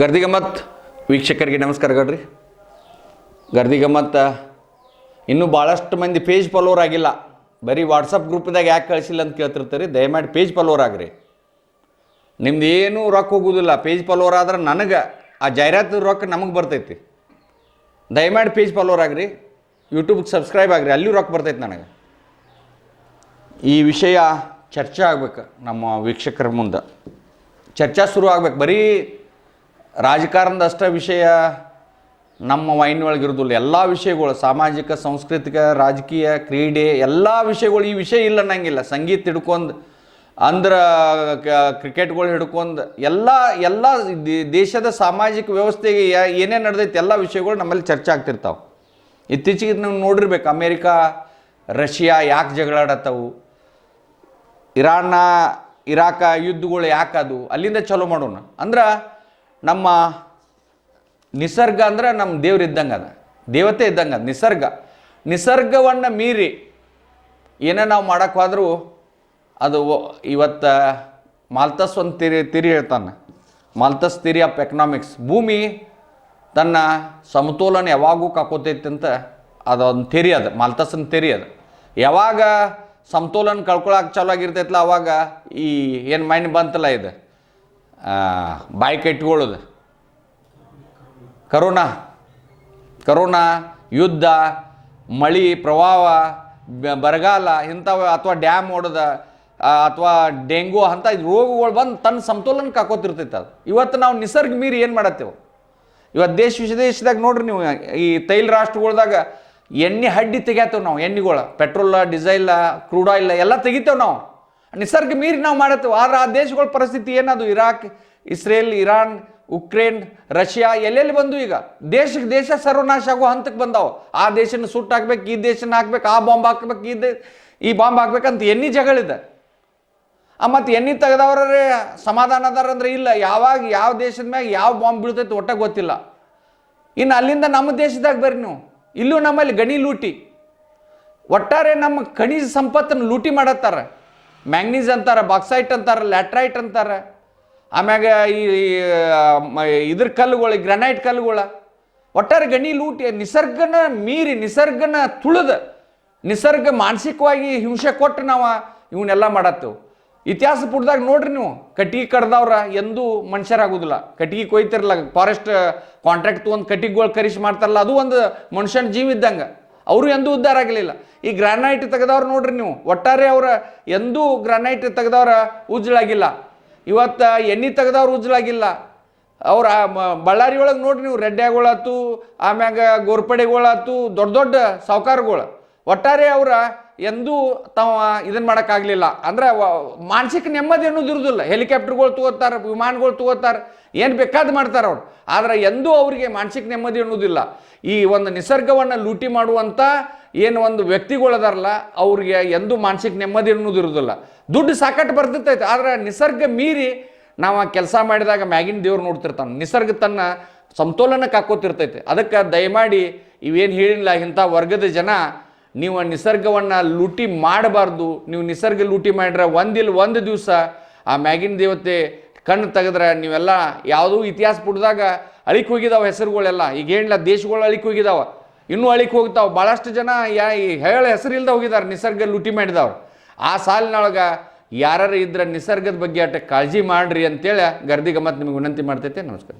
ಗರ್ದಿ ಗಮ್ಮತ್ ವೀಕ್ಷಕರಿಗೆ ನಮಸ್ಕಾರ ಗಡ್ರಿ. ಗರ್ದಿ ಗಮ್ಮತ್ ಇನ್ನೂ ಭಾಳಷ್ಟು ಮಂದಿ ಪೇಜ್ ಫಾಲೋವರ್ ಆಗಿಲ್ಲ. ಬರೀ ವಾಟ್ಸಪ್ ಗ್ರೂಪ್ದಾಗ ಯಾಕೆ ಕಳಿಸಿಲ್ಲ ಅಂತ ಕೇಳ್ತಿರ್ತೀರಿ? ದಯಮಾಡಿ ಪೇಜ್ ಫಾಲೋವರ್ ಆಗ್ರಿ. ನಿಮ್ದು ಏನೂ ರೊಕ್ಕ ಹೋಗೋದಿಲ್ಲ. ಪೇಜ್ ಫಾಲೋವರ್ ಆದ್ರೆ ನನಗೆ ಆ ಜಾಹೀರಾತು ರೊಕ್ಕ ನಮಗೆ ಬರ್ತೈತಿ. ದಯಮಾಡಿ ಪೇಜ್ ಫಾಲೋವರ್ ಆಗ್ರಿ. ಯೂಟ್ಯೂಬ್ಗೆ ಸಬ್ಸ್ಕ್ರೈಬ್ ಆಗ್ರಿ. ಅಲ್ಲಿಯೂ ರೊಕ್ಕ ಬರ್ತೈತಿ ನನಗೆ. ಈ ವಿಷಯ ಚರ್ಚೆ ಆಗ್ಬೇಕು ನಮ್ಮ ವೀಕ್ಷಕರ ಮುಂದೆ. ಚರ್ಚಾ ಶುರು ಆಗ್ಬೇಕು. ಬರೀ ರಾಜಕಾರಣದ ಅಷ್ಟ ವಿಷಯ ನಮ್ಮ ವೈನ್ ಒಳಗಿರೋದಿಲ್ಲ ಎಲ್ಲ ವಿಷಯಗಳು, ಸಾಮಾಜಿಕ, ಸಾಂಸ್ಕೃತಿಕ, ರಾಜಕೀಯ, ಕ್ರೀಡೆ, ಎಲ್ಲ ವಿಷಯಗಳು ಈ ವಿಷಯ ಇಲ್ಲ ಅನ್ನಂಗಿಲ್ಲ. ಸಂಗೀತ ಹಿಡ್ಕೊಂಡು, ಅಂದ್ರೆ ಕ್ರಿಕೆಟ್ಗಳು ಹಿಡ್ಕೊಂಡು, ಎಲ್ಲ ಎಲ್ಲ ದೇಶದ ಸಾಮಾಜಿಕ ವ್ಯವಸ್ಥೆಗೆ ಏನೇ ನಡೆದೈತೆ ಎಲ್ಲ ವಿಷಯಗಳು ನಮ್ಮಲ್ಲಿ ಚರ್ಚೆ ಆಗ್ತಿರ್ತಾವೆ. ಇತ್ತೀಚೆಗೆ ನಾವು ನೋಡಿರ್ಬೇಕು, ಅಮೇರಿಕಾ, ರಷ್ಯಾ ಯಾಕೆ ಜಗಳಾಡತ್ತವು? ಇರಾನ್ನ, ಇರಾಕ ಯುದ್ಧಗಳು ಯಾಕದು ಅಲ್ಲಿಂದ ಚಲೋ ಮಾಡೋಣ. ಅಂದ್ರೆ ನಮ್ಮ ನಿಸರ್ಗ ಅಂದ್ರೆ ನಮ್ಮ ದೇವ್ರು ಇದ್ದಂಗೆ ಅದ. ದೇವತೆ ಇದ್ದಂಗೆ ಅದು, ನಿಸರ್ಗ. ನಿಸರ್ಗವನ್ನು ಮೀರಿ ಏನೇ ನಾವು ಮಾಡಕ್ಕೆ ಅದು ಇವತ್ತು ಮಾಲ್ತಸ್ ಒಂದು ತಿರಿ ತಿರಿ ಹೇಳ್ತಾನೆ. ಮಾಲ್ತಸ್ ತಿರಿ ಆಫ್ ಎಕನಾಮಿಕ್ಸ್. ಭೂಮಿ ತನ್ನ ಸಮತೋಲನ ಯಾವಾಗೂ ಕಾಕೋತೈತಿ ಅಂತ ಅದೊಂದು ತೆರಿ ಅದು ಮಾಲ್ತಸ್ನ ತೆರಿ ಅದು. ಯಾವಾಗ ಸಮತೋಲನ ಕಳ್ಕೊಳಕ್ಕೆ ಚಾಲು ಆಗಿರ್ತೈತಲ್ಲ ಅವಾಗ ಈ ಏನು ಮೈಂಡ್ ಬಂತಲ್ಲ ಇದು? ಬಾಯಿ ಕೆಟ್ಕೊಳ್ಳೋದು ಕರೋನಾ ಕರೋನಾ ಯುದ್ಧ, ಮಳಿ, ಪ್ರವಾಹ ಬರಗಾಲ, ಇಂಥವ ಅಥವಾ ಡ್ಯಾಮ್ ಓಡೋದ ಅಥವಾ ಡೆಂಗು ಅಂತ ರೋಗಗಳು ಬಂದು ತನ್ನ ಸಮತೋಲನ ಕಾಕೋತಿರ್ತೈತೆ ಅದು. ಇವತ್ತು ನಾವು ನಿಸರ್ಗ ಮೀರಿ ಏನು ಮಾಡತ್ತೇವೆ? ಇವತ್ತು ದೇಶ ವಿದೇಶದಾಗ ನೋಡ್ರಿ ನೀವು, ಈ ತೈಲ ರಾಷ್ಟ್ರಗಳ್ದಾಗ ಎಣ್ಣೆ ಹಡ್ಡಿ ತೆಗ್ಯಾತೇವೆ ನಾವು, ಎಣ್ಣೆಗಳ, ಪೆಟ್ರೋಲ ಡೀಸೆಲ್ಲ ಕ್ರೂಡ್ ಆಯಿಲ್ ಎಲ್ಲ ತೆಗಿತೇವೆ ನಾವು. ನಿಸರ್ಗ ಮೀರಿ ನಾವು ಮಾಡತ್ತೇವೆ ಆದ್ರೆ ಆ ದೇಶಗಳ ಪರಿಸ್ಥಿತಿ ಏನದು? Iraq, Israel, Iran, Ukraine, Russia, ಎಲ್ಲೆಲ್ಲಿ ಬಂದು ಈಗ? ದೇಶಕ್ಕೆ ದೇಶ ಸರ್ವನಾಶ ಆಗೋ ಹಂತಕ್ಕೆ ಬಂದಾವ. ಆ ದೇಶನ ಸುಟ್ಟು ಹಾಕ್ಬೇಕು, ಈ ದೇಶನ ಹಾಕ್ಬೇಕು, ಆ ಬಾಂಬ್ ಹಾಕ್ಬೇಕು, ಈ ಈ ಬಾಂಬ್ ಹಾಕ್ಬೇಕಂತ ಎನ್ನಿ ಜಗಳಿದೆ. ಆ ಮತ್ತು ಎಣ್ಣೆ ತೆಗೆದವ್ರೇ ಸಮಾಧಾನ ಅದಾರ ಅಂದ್ರೆ ಇಲ್ಲ. ಯಾವಾಗ ಯಾವ ದೇಶದ ಮ್ಯಾಗ ಯಾವ ಬಾಂಬ್ ಬೀಳ್ತೈತೆ ಒಟ್ಟಾಗ ಗೊತ್ತಿಲ್ಲ. ಇನ್ನು ಅಲ್ಲಿಂದ ನಮ್ಮ ದೇಶದಾಗ ಬರ್ರಿ ನೀವು. ಇಲ್ಲೂ ನಮ್ಮಲ್ಲಿ ಗಣಿ ಲೂಟಿ. ಒಟ್ಟಾರೆ ನಮ್ಮ ಖನಿಜ ಸಂಪತ್ತನ್ನು ಲೂಟಿ ಮಾಡತ್ತಾರ. ಮ್ಯಾಂಗ್ನೀಸ್ ಅಂತಾರೆ, ಬಾಕ್ಸೈಟ್ ಅಂತಾರೆ, ಲ್ಯಾಟ್ರೈಟ್ ಅಂತಾರ. ಆಮ್ಯಾಗ ಈ ಇದ್ರ ಕಲ್ಲುಗಳು ಗ್ರನೈಟ್ ಕಲ್ಲುಗಳು, ಒಟ್ಟಾರೆ ಗಣಿ ಲೂಟಿ, ನಿಸರ್ಗನ ಮೀರಿ, ನಿಸರ್ಗನ ತುಳಿದ, ನಿಸರ್ಗ ಮಾನಸಿಕವಾಗಿ ಹಿಂಸೆ ಕೊಟ್ಟು ನಾವು ಇವನ್ನೆಲ್ಲ ಮಾಡತ್ತೇವೆ. ಇತಿಹಾಸ ಪುಟ್ದಾಗ ನೋಡ್ರಿ ನೀವು ಕಟ್ಟಿಗೆ ಕಡ್ದವ್ರ ಎಂದೂ ಮನುಷ್ಯರಾಗೋದಿಲ್ಲ. ಕಟ್ಟಿಗೆ ಕೊಯ್ತಿರಲ್ಲ ಫಾರೆಸ್ಟ್ ಕಾಂಟ್ರಾಕ್ಟ್ ತೊಗೊಂಡು ಕಟ್ಟಿಗೆಗಳು ಕರಿಸಿ ಮಾಡ್ತಾರಲ್ಲ, ಅದು ಒಂದು ಮನುಷ್ಯನ ಜೀವ ಇದ್ದಂಗೆ. ಅವರು ಎಂದೂ ಉದ್ಧಾರ ಆಗಲಿಲ್ಲ. ಈ ಗ್ರಾನೈಟ್ ತೆಗೆದವ್ರು ನೋಡ್ರಿ ನೀವು. ಒಟ್ಟಾರೆ ಅವರ ಎಂದೂ ಗ್ರಾನೈಟ್ ತೆಗೆದವ್ರ ಉಜ್ಜಳಾಗಿಲ್ಲ ಇವತ್ತು ಎಣ್ಣೆ ತೆಗೆದವ್ರು ಉಜ್ಜಳಾಗಿಲ್ಲ ಅವ್ರ ಬಳ್ಳಾರಿ ಒಳಗೆ ನೋಡ್ರಿ ನೀವು ರೆಡ್ಡ್ಯಾಗಳಾತು ಆಮ್ಯಾಗ ಗೋರ್ಪಡೆಗಳಾತು ದೊಡ್ಡ ದೊಡ್ಡ ಸಾವುಕಾರಗಳು. ಒಟ್ಟಾರೆ ಅವ್ರ ಎಂದೂ ತಮ್ಮ ಇದನ್ನ ಮಾಡೋಕ್ಕಾಗಲಿಲ್ಲ. ಅಂದ್ರೆ ಮಾನಸಿಕ ನೆಮ್ಮದಿ ಅನ್ನೋದು ಇರೋದಿಲ್ಲ. ಹೆಲಿಕಾಪ್ಟರ್ಗಳು ತಗೋತಾರೆ ವಿಮಾನಗಳು ತಗೋತಾರೆ ಏನು ಬೇಕಾದ್ ಮಾಡ್ತಾರೆ ಅವ್ರು. ಆದ್ರೆ ಎಂದೂ ಅವರಿಗೆ ಮಾನಸಿಕ ನೆಮ್ಮದಿ ಅನ್ನೋದಿಲ್ಲ. ಈ ಒಂದು ನಿಸರ್ಗವನ್ನು ಲೂಟಿ ಮಾಡುವಂಥ ಏನು ಒಂದು ವ್ಯಕ್ತಿಗಳದಾರಲ್ಲ ಅವ್ರಿಗೆ ಎಂದೂ ಮಾನಸಿಕ ನೆಮ್ಮದಿ ಅನ್ನೋದು ಇರುವುದಿಲ್ಲ ದುಡ್ಡು ಸಾಕಟ್ಟು ಬರ್ತಿರ್ತೈತೆ. ಆದ್ರೆ ನಿಸರ್ಗ ಮೀರಿ ನಾವು ಆ ಕೆಲಸ ಮಾಡಿದಾಗ ಮ್ಯಾಗಿನ ದೇವ್ರು ನೋಡ್ತಿರ್ತಾನೆ. ನಿಸರ್ಗ ತನ್ನ ಸಮತೋಲನಕ್ಕೆ ಹಾಕೋತಿರ್ತೈತೆ. ಅದಕ್ಕೆ ದಯಮಾಡಿ ಇವೇನು ಹೇಳಿಲ್ಲ ಇಂಥ ವರ್ಗದ ಜನ ನೀವು ನಿಸರ್ಗವನ್ನು ಲೂಟಿ ಮಾಡಬಾರ್ದು. ನೀವು ನಿಸರ್ಗ ಲೂಟಿ ಮಾಡಿದ್ರೆ ಒಂದಿಲ್ಲ ಒಂದು ದಿವಸ ಆ ಮ್ಯಾಗಿನ ದೇವತೆ ಕಣ್ಣು ತೆಗೆದ್ರೆ ನೀವೆಲ್ಲ ಯಾವುದೂ ಇತಿಹಾಸ ಪುಟದಾಗ ಅಳಿಕ್ ಹೋಗಿದಾವೆ ಹೆಸರುಗಳೆಲ್ಲ. ಈಗ ಏನಿಲ್ಲ, ದೇಶಗಳು ಅಳಿಕ್ ಹೋಗಿದಾವೆ. ಇನ್ನೂ ಅಳಿಕ್ ಹೋಗ್ತಾವೆ. ಭಾಳಷ್ಟು ಜನ ಯಾ ಹೇಳ ಹೆಸರಿಲ್ದ ಹೋಗಿದ್ದಾರೆ ನಿಸರ್ಗ ಲೂಟಿ ಮಾಡಿದವ್ರು. ಆ ಸಾಲಿನೊಳಗೆ ಯಾರು ಇದ್ರೆ ನಿಸರ್ಗದ ಬಗ್ಗೆ ಅಟ ಕಾಳಜಿ ಮಾಡ್ರಿ ಅಂತೇಳಿ ಗರ್ದಿ ಗಮ್ಮತ್ ನಿಮಗೆ ವಿನಂತಿ ಮಾಡ್ತೈತೆ. ನಮಸ್ಕಾರ.